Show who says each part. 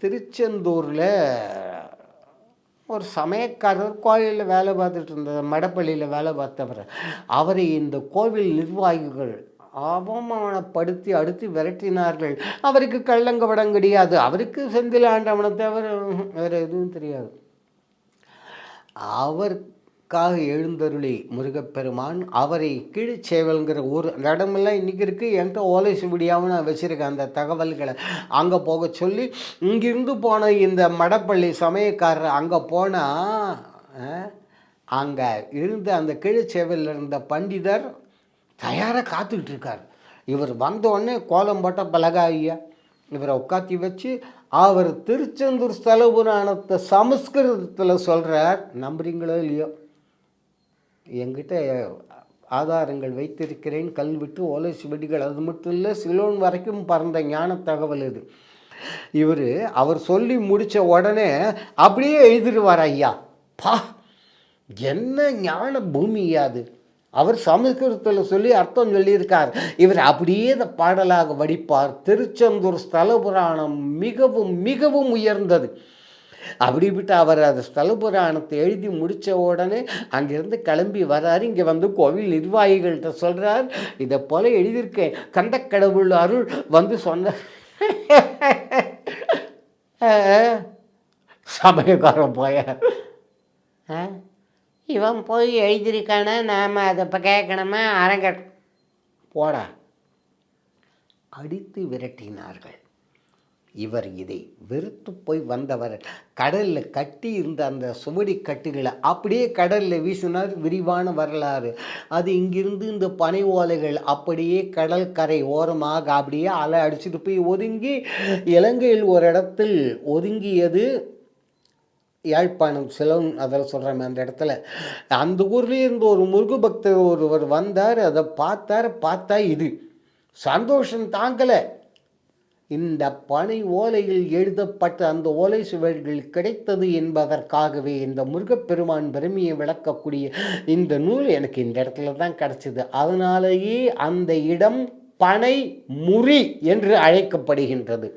Speaker 1: திருச்செந்தூரில் ஒரு சமயக்காரர் கோயிலில் வேலை பார்த்துட்டு இருந்தார் மடப்பள்ளியில் வேலை பார்த்தவர். அவரை இந்த கோவில் நிர்வாகிகள் அவமானப்படுத்தி அடுத்து விரட்டினார்கள். அவருக்கு கள்ளங்கபடம் கிடையாது. அவருக்கு செந்தில் ஆண்டவனை தவிர வேறு எதுவும் தெரியாது. அவர் காக எழுந்தருளி முருகப்பெருமான் அவரை கீழ்ச்சேவல்ங்கிற ஊர் அந்த இடமெல்லாம் இன்றைக்கி இருக்குது என்கிட்ட ஓலை சுவடியாகவும் நான் வச்சுருக்கேன் அந்த தகவல்களை. அங்கே போக சொல்லி இங்கிருந்து போன இந்த மடப்பள்ளி சமயக்காரர் அங்கே போனால் அங்கே இருந்த அந்த கீழ்ச்சேவலில் இருந்த பண்டிதர் தயாராக காத்துக்கிட்டு இருக்கார். இவர் வந்தோடனே கோலம் போட்ட பலகா ஐயா இவரை உட்காத்தி வச்சு அவர் திருச்செந்தூர் ஸ்தல புராணத்தை சமஸ்கிருதத்தில் சொல்கிறார் நம்புறீங்களோ இல்லையோ? என்கிட்ட ஆதாரங்கள் வைத்திருக்கிறேன். கல்விட்டு ஓலை சுவடிகள். அது மட்டும் இல்லை சிலோன் வரைக்கும் பறந்த ஞான தகவல் இது. இவர் அவர் சொல்லி முடித்த உடனே அப்படியே எழுதிடுவார் ஐயா. பா என்ன ஞான பூமி அது. அவர் சமஸ்கிருதத்தில் சொல்லி அர்த்தம் சொல்லியிருக்கார். இவர் அப்படியே இந்த பாடலாக வடிப்பார். திருச்செந்தூர் ஸ்தல புராணம் மிகவும் மிகவும் உயர்ந்தது. அப்படிப்பட்டு அவர் அந்த ஸ்தல புராணத்தை எழுதி முடித்த உடனே அங்கிருந்து கிளம்பி வர்றாரு. இங்கே வந்து கோவில் நிர்வாகிகள்கிட்ட சொல்கிறார் இதை போல எழுதியிருக்கேன். கண்டக்கடவுள் அருள் வந்து சொன்ன சமயக்காரன் போய. இவன் போய் எழுதியிருக்கானே? நாம் அதை இப்போ கேட்கணுமா? அரங்க போடா. அடித்து விரட்டினார்கள். இவர் இதை வெறுத்து போய் வந்தவர். கடலில் கட்டி இருந்த அந்த சுவடி கட்டுகளை அப்படியே கடலில் வீசினார். விரிவான வரலாறு. அது இங்கிருந்து இந்த பனை ஓலைகள் அப்படியே கடல் கரை ஓரமாக அப்படியே அலை அடிச்சுட்டு போய் ஒதுங்கி இலங்கையில் ஒரு இடத்தில் ஒதுங்கியது யாழ்ப்பாணம் சிலோன் அதில் சொல்கிறாமே அந்த இடத்துல. அந்த ஊர்லேயே இருந்த ஒரு முருகு பக்தர் ஒருவர் வந்தார். அதை பார்த்தார். பார்த்தா இது. சந்தோஷம் தாங்கலை. இந்த பனை ஓலையில் எழுதப்பட்ட அந்த ஓலை சுவர்கள் கிடைத்தது என்பதற்காகவே இந்த முருகப்பெருமான் பெருமையை விளக்கக்கூடிய இந்த நூல் எனக்கு இந்த இடத்துல தான் கிடச்சிது. அதனாலேயே அந்த இடம் பனை முறி என்று அழைக்கப்படுகின்றது.